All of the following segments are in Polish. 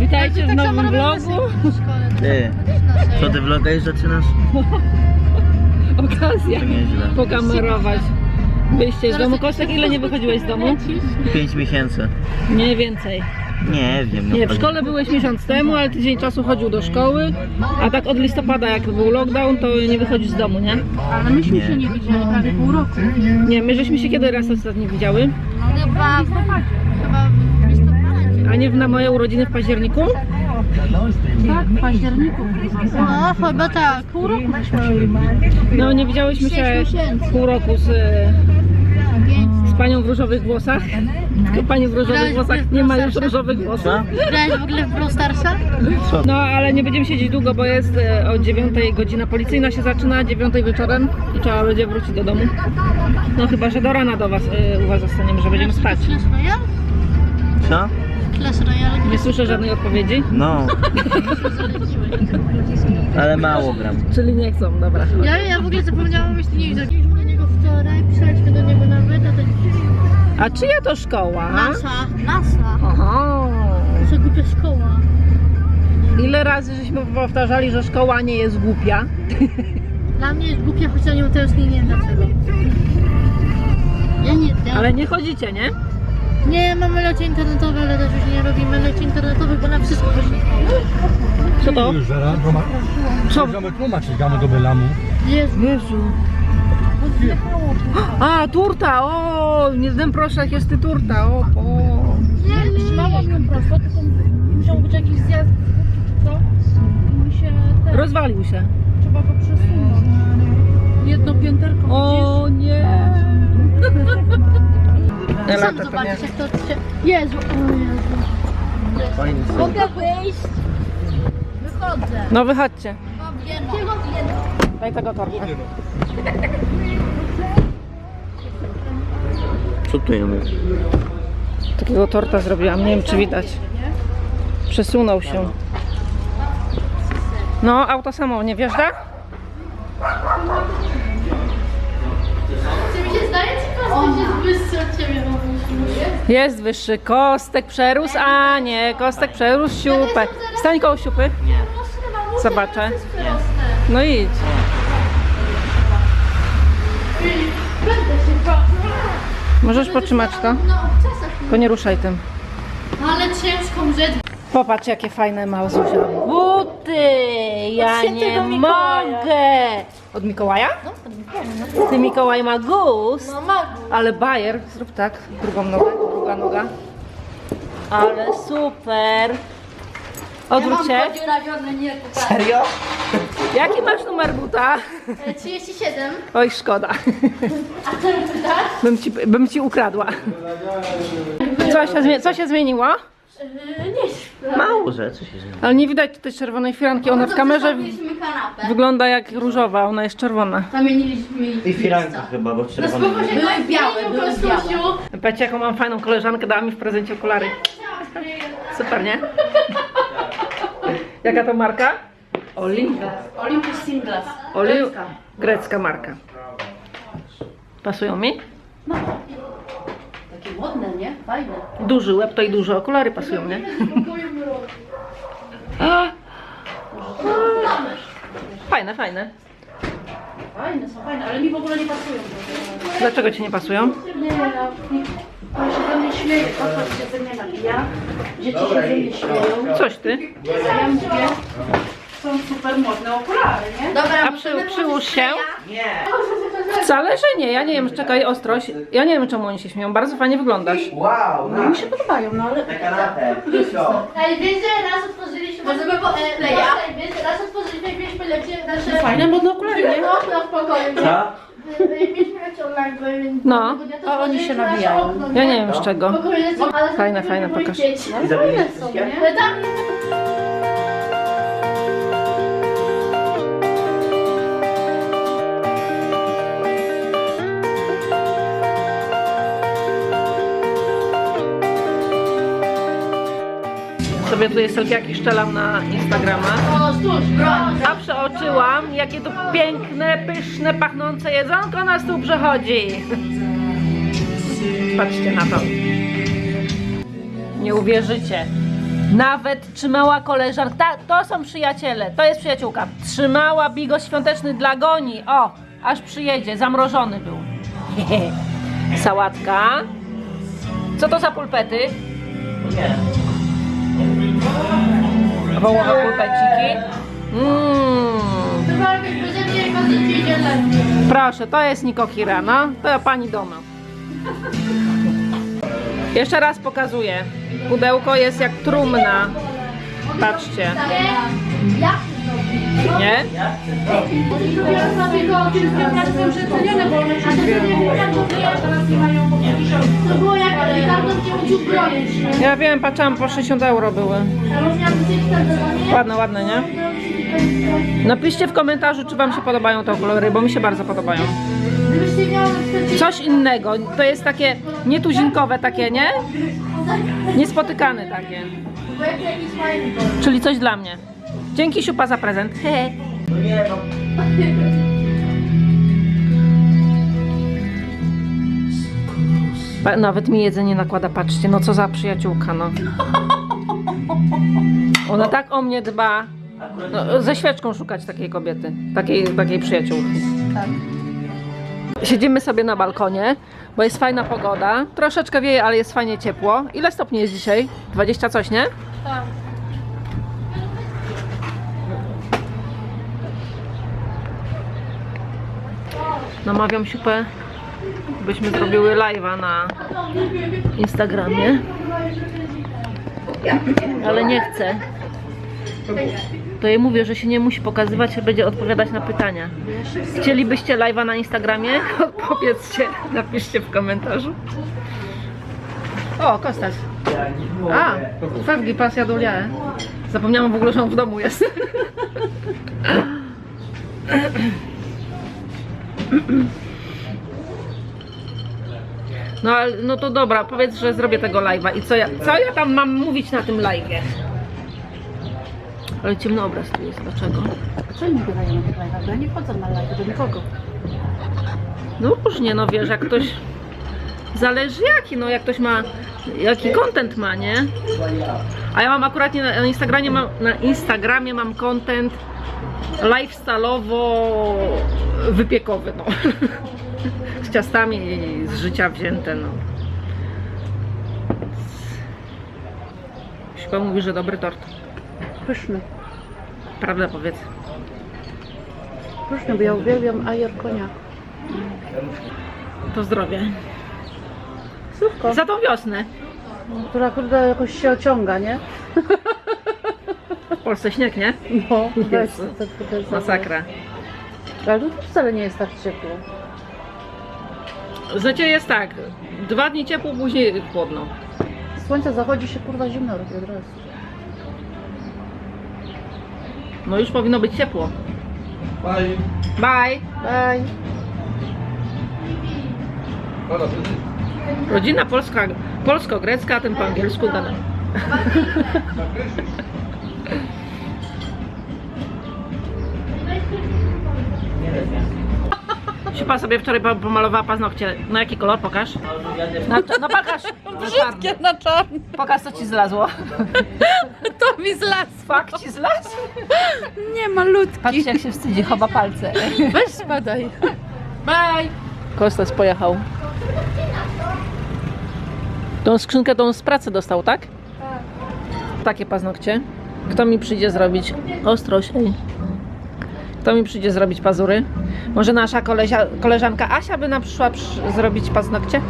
Witajcie w Tak nowym vlogu. szkole. Ty, co ty vloga już zaczynasz? Okazja To nieźle. pokamerować. Wyjście z domu. Kostek, ile nie wychodziłeś z domu? 5 miesięcy. Nie więcej. Nie wiem. no Nie, w pewnie. szkole byłeś miesiąc temu, ale tydzień czasu chodził do szkoły, a tak od listopada jak był lockdown, to nie wychodzisz z domu, nie? Ale myśmy Nie. się nie widzieli prawie pół roku. Nie, my żeśmy się kiedy raz ostatnio widziały, No chyba w Chyba w listopadzie. A nie w- na moje urodziny w październiku? Tak, w październiku. No chyba tak. Pół roku No nie widziałyśmy się pół roku z, z panią w różowych włosach. Tylko pani w różowych Grałeś włosach nie ma już różowych włosów. Grałeś w ogóle w Brawl Starsa? No ale nie będziemy siedzieć długo, bo jest e, o 9 godzina policyjna się zaczyna, 9 wieczorem i trzeba będzie wrócić do domu. No chyba, że do rana do was, e, u was zostaniemy, że będziemy spać. Co? Clash Royale. Nie słyszę żadnej odpowiedzi, No. Ale mało gram. czyli nie chcą, dobra. Ja, ja w ogóle zapomniałam, jeśli nie widzę. Mieliśmy do niego wczoraj, pisaliśmy do niego nawet, a to A czyja to szkoła? NASA, NASA. Aha. Nasza głupia szkoła. Ile razy żeśmy powtarzali, że szkoła nie jest głupia? Dla mnie jest głupia, choć ja nią teraz nie wiem dlaczego. Ja nie, ja, Ale nie chodzicie, nie? Nie mamy lecie internetowe, ale też już nie robimy leci internetowych, bo na wszystko chodzi. Co to? Już zaraz, bo ma... Co? Możemy tłumaczyć, gamy do Belamu. Jezu. Jezu. A, turta, o, nie ten proszek jest ty turta, o, o. Nie, trzymałam ją prosto, tylko musiał być jakiś zjazd, co? I mi się ten, Rozwalił się. trzeba go przesunąć. Jedno pięterko O nie. Sam zobaczysz jak to się... Jezu, o Jezu. Fajny syn. Mogę wyjść? Wychodzę. No wychodźcie. Daj tego torta. Co tu jemy? Takiego torta zrobiłam, nie wiem czy widać. Przesunął się. No, auto samo nie wjeżdża? Czy mi się zdaje, czy jest wyższy od ciebie? Jest wyższy. Kostek przerósł, a nie, kostek przerósł siupę. Stań koło siupy. Zobaczę. No idź. Będę się bał. Możesz potrzymać to? No, w czasach. Tylko nie ruszaj tym. Ale ciężką rzecz. Popatrz jakie fajne ma Zuzia. Buty! Ja Od świętego nie Mikołaja. mogę! Od Mikołaja? Ty Mikołaj ma gust. No magu. Ale bajer, zrób tak, drugą nogę, druga noga. Ale super. Odwróć się. podziurawione, nie tutaj. Serio? Jaki masz numer buta? 37. Oj, szkoda. A ten pytasz? Bym ci, bym ci ukradła. Co się, co się zmieniło? Nie. Mało rzeczy się zmieni. Ale nie widać tej czerwonej firanki. Ona w kamerze kanapę. wygląda jak różowa, ona jest czerwona. Zamieniliśmy jej I firanka chyba, bo czerwony. Były białe, były białe. Patrzcie jaką mam fajną koleżankę, dała mi w prezencie okulary. Super, nie? Jaka to marka? Olimpias. Olympus Singles. Oli... Grecka marka. Pasują mi? Takie ładne, nie? Fajne. Duży łeb to i duże okulary pasują, nie? Fajne, fajne. Fajne są fajne, ale mi w ogóle nie pasują. Dlaczego ci nie pasują? Nie, no. To się ze mnie śmieje, tata się ze mnie napija. Dzieci się ze mnie śmieją. Coś ty. Ja mówię, są super modne okulary, nie? Dobra, A przy, przyłóż się? Wcale, że nie. Ja nie wiem, czekaj, ostrość. Ja nie wiem, czemu oni się śmieją. Bardzo fajnie wyglądasz. Wow, no. Mi się podobają, no ale... Na kanapę. Co? Ej, wiesz, że raz otworzyliśmy... Możemy po- e, leja? Ej, wiesz, że raz otworzyliśmy i mieliśmy lecie nasze... Fajne modne okulary, nie? No. Co? Mieliśmy lecie online, bo więc... No. A oni się nabijają. okno, Ja nie? nie wiem z czego. Pokoju Fajne, fajne, pokaż. dzieci. I zabiliście wszystkie? Sobie tutaj selfiaki szczelam na Instagrama. A przeoczyłam, jakie to piękne, pyszne, pachnące jedzonko na stół przechodzi. Patrzcie na to. Nie uwierzycie. Nawet trzymała koleżanka. To są przyjaciele, to jest przyjaciółka. Trzymała bigos świąteczny dla goni. O, aż przyjedzie, zamrożony był. Sałatka. Co to za pulpety? Nie. Wołowe pulpeciki. Lepiej. Proszę, to jest Niko Kirana. To pani doma. Jeszcze raz pokazuję. Pudełko jest jak trumna. Patrzcie? Nie? Ja sobie go wszystkie prace są przecenione, bo one się nie teraz nie mają po 50. To było jak karton cię uczył broić. Ja wiem, patrzyłam, po 60 euro były. Ładne, ładne, nie? Napiszcie w komentarzu, czy wam się podobają te kolory, bo mi się bardzo podobają. Coś innego, to jest takie nietuzinkowe takie, nie? Niespotykane takie. Czyli coś dla mnie. Dzięki Siupa za prezent. Hehe. No nie no. Nawet mi jedzenie nakłada, patrzcie, no co za przyjaciółka, no. Ona tak o mnie dba. No, ze świeczką szukać takiej kobiety, takiej, takiej przyjaciółki. Siedzimy sobie na balkonie, bo jest fajna pogoda. Troszeczkę wieje, ale jest fajnie ciepło. Ile stopni jest dzisiaj? 20 coś, nie? Tak. Namawiam siupę, byśmy zrobiły live'a na Instagramie. Ale nie chcę. To jej mówię, że się nie musi pokazywać, że będzie odpowiadać na pytania. Chcielibyście live'a na Instagramie? Odpowiedzcie, napiszcie w komentarzu. O, Kostas. A, Fewgi, pasja dulia. Zapomniałam w ogóle, że on w domu jest. No, ale- no to dobra, powiedz, że zrobię tego live'a. I co ja, co ja tam mam mówić na tym live'ie? Ale ciemny obraz tu jest, dlaczego? Co mi wydaje na tych live'ach? Bo ja nie wchodzę na live do nikogo. No różnie, no wiesz, jak ktoś... Zależy jaki, no jak ktoś ma... Jaki content ma, nie? A ja mam akurat nie, na Instagramie mam, na Instagramie mam content lifestyle'owo wypiekowy, no. Z ciastami z życia wzięte, no. Siła mówi, że dobry tort. Pyszny. Prawda powiedz. Pyszny, bo ja uwielbiam ajer konia. To zdrowie. Słówko. Za tą wiosnę. Która kurde jakoś się ociąga, nie? W Polsce śnieg, nie? No, weź to kurde za- Masakra. Ale tu wcale nie jest tak ciepło. Znaczy jest tak, dwa dni ciepło, później chłodno. Słońce zachodzi się kurwa zimno robi od razu. No już powinno być ciepło. Bye. Bye. Bye. Rodzina polska, polsko-grecka, a ten po angielsku gada. Siupa sobie wczoraj po- pomalowała paznokcie. Na jaki kolor? Pokaż. Na, no pokaż. Brzydkie na czarno. Pokaż co ci zlazło. To mi zlas. Fak ci zlazł? Nie, malutki. Patrzcie jak się wstydzi, chowa palce. Weź spadaj. Bye. Kostas pojechał. Tą skrzynkę tą z pracy dostał, tak? Takie paznokcie. Kto mi przyjdzie zrobić? Ostrość, ej. Kto mi przyjdzie zrobić pazury? Może nasza kolesia, koleżanka Asia by nam przyszła przy, zrobić paznokcie?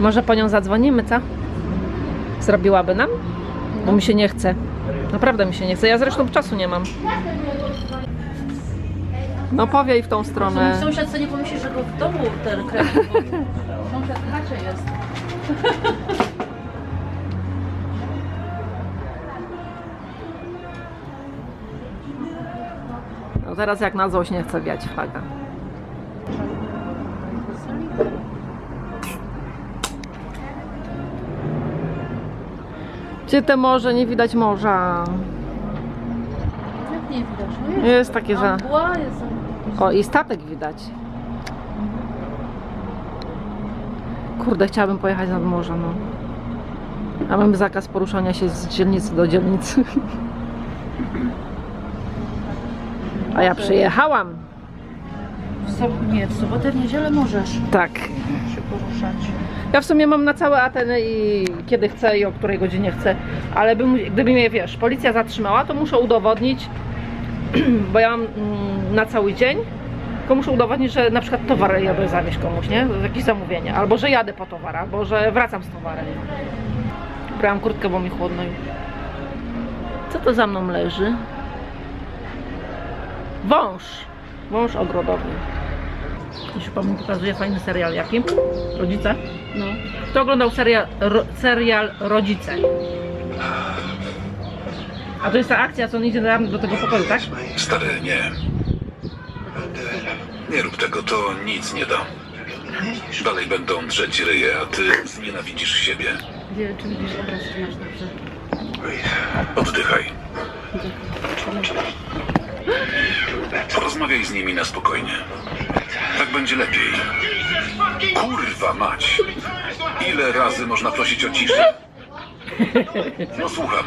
Może po nią zadzwonimy, co? Zrobiłaby nam? Bo mi się nie chce. Naprawdę mi się nie chce. Ja zresztą czasu nie mam. No powiej w tą stronę. Sąsiad co nie pomyśli, że go w domu ten krew. Sąsiad chacie jest. Teraz jak na złość nie chce wiać flaga. Gdzie te morze? Nie widać morza. Jak nie widać? No jest. Jest takie, że... Mgła jest. O, i statek widać. Kurde, chciałabym pojechać nad morze, no. A mamy zakaz poruszania się z dzielnicy do dzielnicy. A ja przyjechałam. W sob- nie, w sobotę, w niedzielę możesz Tak. się poruszać. Ja w sumie mam na całe Ateny i kiedy chcę i o której godzinie chcę, ale bym, gdyby mnie, wiesz, policja zatrzymała, to muszę udowodnić, bo ja mam mm, na cały dzień, tylko muszę udowodnić, że na przykład towar jadę zawieźć komuś, nie? Jakieś zamówienie, albo że jadę po towar, albo że wracam z towarem. Brałam kurtkę, bo mi chłodno już. Co to za mną leży? Wąż. Wąż ogrodowy. Jeśli pan mi pokazuje fajny serial jaki? Rodzice? No. Kto oglądał serial, ro, serial Rodzice? A to jest ta akcja, co on idzie do, do tego pokoju, tak? Stary, nie. Nie rób tego, to nic nie da. Dalej będą drzeć ryje, a ty znienawidzisz siebie. Gdzie, czy widzisz obraz, czy masz dobrze? Oddychaj. Porozmawiaj z nimi na spokojnie. Tak będzie lepiej. Kurwa mać! Ile razy można prosić o ciszę? No słucham.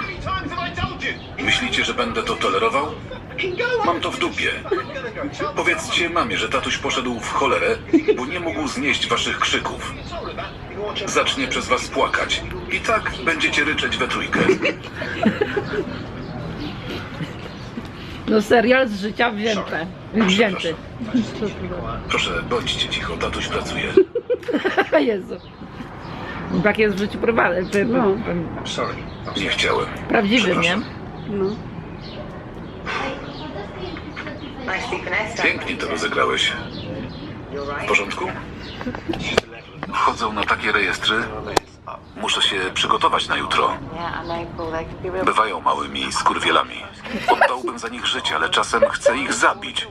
Myślicie, że będę to tolerował? Mam to w dupie. Powiedzcie mamie, że tatuś poszedł w cholerę, bo nie mógł znieść waszych krzyków. Zacznie przez was płakać. I tak będziecie ryczeć we trójkę. No serial z życia wzięte. Wzięty. Proszę, bądźcie cicho, tatuś pracuje. Jezu. Tak jest w życiu prywatnym. No. Nie chciałem. Prawdziwym, nie? No. Pięknie to rozegrałeś. W porządku? Wchodzą na takie rejestry. Muszę się przygotować na jutro. Bywają małymi skurwielami. Oddałbym za nich życie, ale czasem chcę ich zabić.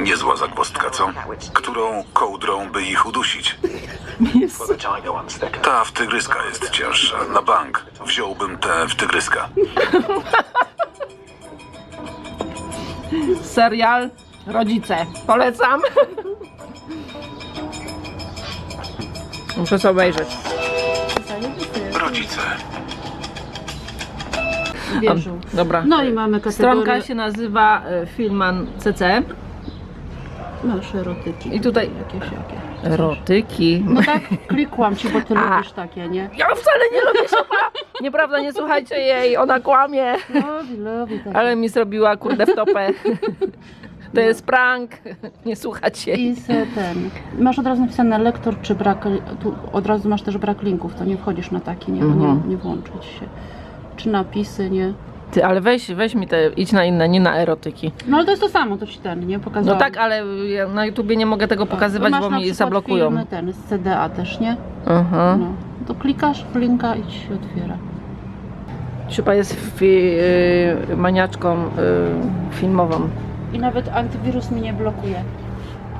Niezła zagwozdka, co? Którą kołdrą by ich udusić? Ta w tygryska jest cięższa. Na bank wziąłbym tę w tygryska. Serial Rodzice. Polecam. Muszę sobie obejrzeć. Rodzice. Wierzył. Dobra. No i mamy kategorię... Stronka się nazywa e, Filman CC. Masz erotyki. I tutaj- Jakieś, jakie. Erotyki. No tak, klikłam ci, bo ty A. lubisz takie, nie? Ja wcale nie lubię szopa. Nieprawda, nie słuchajcie jej, ona kłamie. Lubi, lubi takie. Ale mi zrobiła kurde w topę. To jest prank. Nie słuchać jej. Ten. Masz od razu napisane lektor czy brak. Tu od razu masz też brak linków, to nie wchodzisz na taki, nie, Mhm. nie, nie włączyć się. Czy napisy, nie? Ty, ale weź, weź mi te, idź na inne, nie na erotyki. No ale to jest to samo, to ci ten, nie? No Pokazałam. tak, ale ja na YouTubie nie mogę tego pokazywać, Masz bo na mi przykład zablokują. Filmy ten z CDA też, nie? Aha. No. To klikasz w linka i ci się otwiera. Siupa jest fi, y, maniaczką y, filmową. I nawet antywirus mi nie blokuje.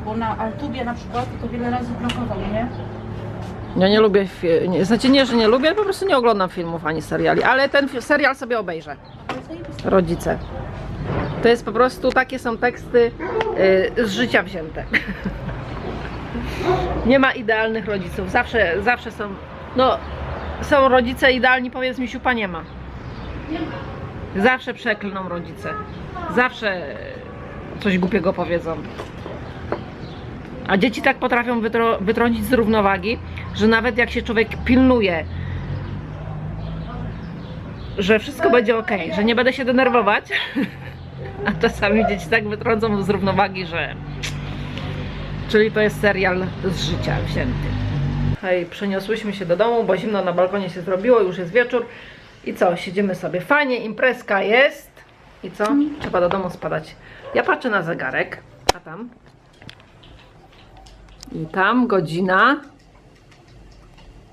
Bo na Altubie na przykład to wiele razy blokował, nie? Ja nie lubię, nie, znaczy nie, że nie lubię, po prostu nie oglądam filmów ani seriali, ale ten serial sobie obejrzę. Rodzice. To jest po prostu, takie są teksty y, z życia wzięte. Nie ma idealnych rodziców, zawsze, zawsze są, no są rodzice idealni, powiedz mi, siupa nie ma. Zawsze przeklną rodzice. Zawsze coś głupiego powiedzą. A dzieci tak potrafią wytro- wytrącić z równowagi, że nawet jak się człowiek pilnuje, że wszystko będzie ok, że nie będę się denerwować, a czasami dzieci tak wytrącą z równowagi, że. Czyli to jest serial z życia wzięty. Hej, przeniosłyśmy się do domu, bo zimno na balkonie się zrobiło, już jest wieczór. I co, siedzimy sobie. Fajnie, imprezka jest. I co? Trzeba do domu spadać. Ja patrzę na zegarek, a tam i tam godzina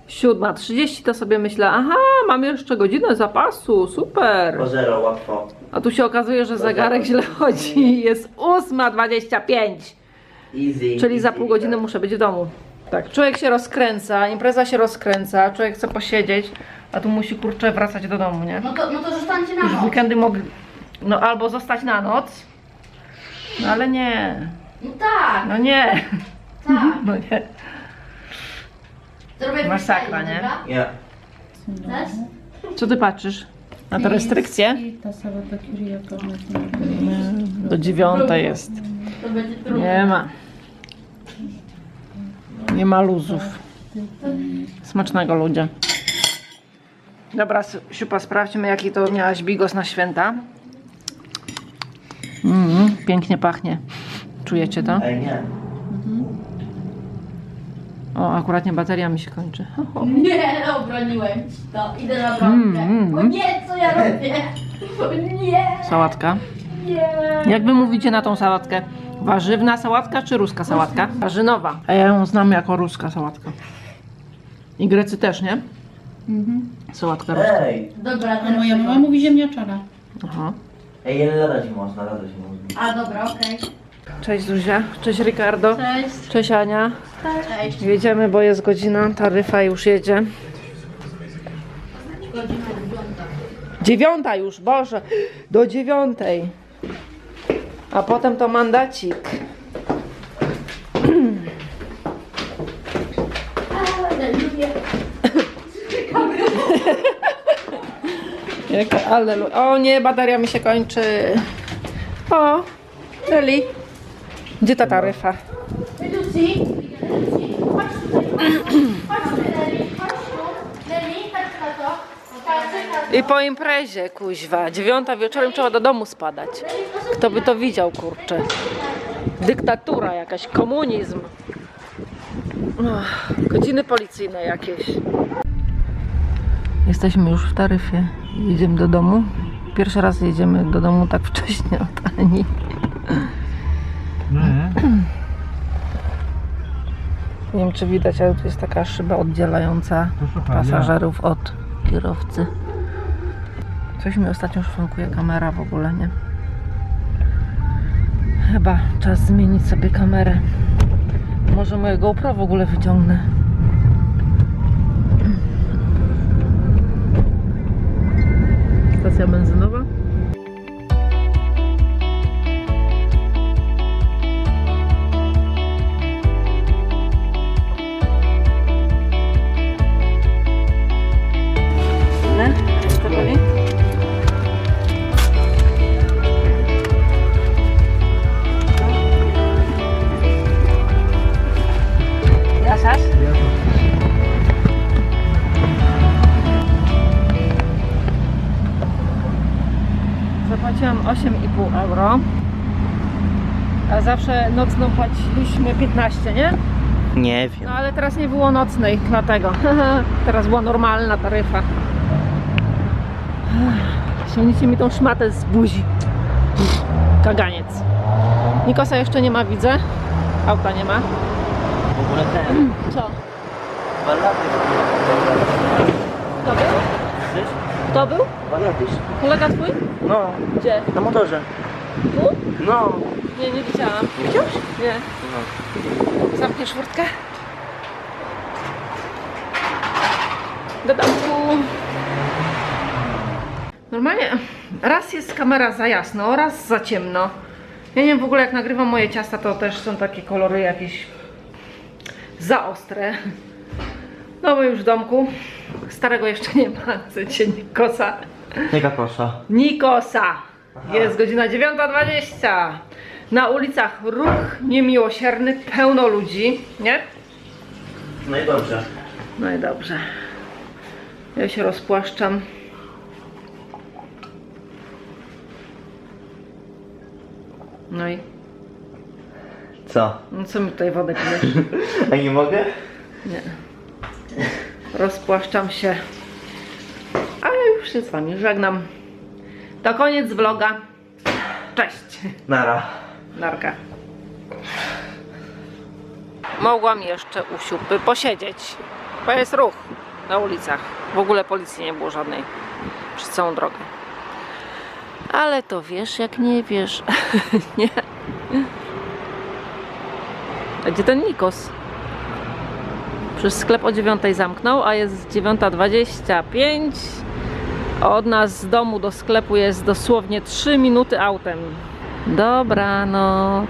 7.30 to sobie myślę, aha, mam jeszcze godzinę zapasu, super. Po zero łatwo. A tu się okazuje, że zegarek źle chodzi, jest 8.25, Easy. czyli za easy. pół godziny muszę być w domu. Tak, człowiek się rozkręca, impreza się rozkręca, człowiek chce posiedzieć, a tu musi kurczę wracać do domu, nie? No to, no to zostańcie na noc. weekendy mogli, no albo zostać na noc, no ale nie, No tak, no nie, tak. no nie. Zrobię Masakra, freestyle, nie? dobra? Nie. Chcesz? Co ty patrzysz? Na te restrykcje? Do dziewiątej jest. To będzie trudne. Nie ma. Nie ma luzów. Smacznego ludzie. Dobra, Su- Siupa, sprawdźmy jaki to miałaś bigos na święta. Mm, pięknie pachnie. Czujecie to? Nie. O, akurat nie bateria mi się kończy. Nie, obroniłem ci to. Idę na bramkę. Mm, O nie, co ja robię? O nie, Sałatka. nie. Jak wy mówicie na tą sałatkę? Warzywna sałatka czy ruska sałatka? Warzynowa. A ja ją znam jako ruska sałatka. I Grecy też, nie? Sałatka ruska. Ej! Dobra, teraz... Moja mama mówi ziemniaczana. Aha. Ej, ale ladać można, ladać można. A, dobra, okej. Cześć Zuzia, cześć Ricardo, Cześć. cześć Ania. Cześć. Jedziemy, bo jest godzina, taryfa już jedzie. Godzina dziewiąta. Dziewiąta już, Boże, do dziewiątej. A potem to mandacik. Jak, ale, o nie, bateria mi się kończy. O, Leli. Gdzie ta taryfa? Lucy, chodź tutaj. Chodź tu, Leli, chodź tu. Leli, chodź na to. I po imprezie, kuźwa. Dziewiąta wieczorem trzeba do domu spadać. Kto by to widział, kurczę. Dyktatura jakaś, komunizm. Ach, godziny policyjne jakieś. Jesteśmy już w taryfie. Jedziemy do domu. Pierwszy raz jedziemy do domu tak wcześnie od Ani. Nie. Nie wiem czy widać, ale tu jest taka szyba oddzielająca pasażerów od kierowcy. Coś mi ostatnio szwankuje kamera w ogóle, nie? Chyba czas zmienić sobie kamerę. Może moje GoPro w ogóle wyciągnę. станція бензинова. Zapłaciłam 8,5 euro. A zawsze nocną płaciliśmy 15, nie? Nie wiem. No ale teraz nie było nocnej, dlatego. teraz była normalna taryfa. Ściągnijcie mi tą szmatę z buzi. Kaganiec. Nikosa jeszcze nie ma, widzę. Auta nie ma. W ogóle ten. Co? Lata. Kto był? Kto był? Lata. Kolega twój? No, Gdzie? na motorze. Tu? No. Nie, nie widziałam. Nie widziałeś? Nie. No. Zamkniesz furtkę? Do domku. Normalnie raz jest kamera za jasno, raz za ciemno. Ja nie wiem w ogóle jak nagrywam moje ciasta, to też są takie kolory jakieś za ostre. No bo już w domku. Starego jeszcze nie ma. Chcecie Nikosa. Jaka kosza? Nikosa. Jest godzina 9.20. Na ulicach ruch niemiłosierny, pełno ludzi, nie? No i dobrze. No i dobrze. Ja się rozpłaszczam. No i Co? no co mi tutaj wodę pijesz? A nie mogę? Nie. Rozpłaszczam się. Się z wami żegnam. To koniec vloga. Cześć. Nara. Narka. Mogłam jeszcze u siupy posiedzieć, bo jest ruch na ulicach. W ogóle policji nie było żadnej przez całą drogę. Ale to wiesz, jak nie wiesz. nie. A gdzie ten Nikos? Przez sklep o 9 zamknął, a jest 9.25. Od nas z domu do sklepu jest dosłownie 3 minuty autem. Dobranoc.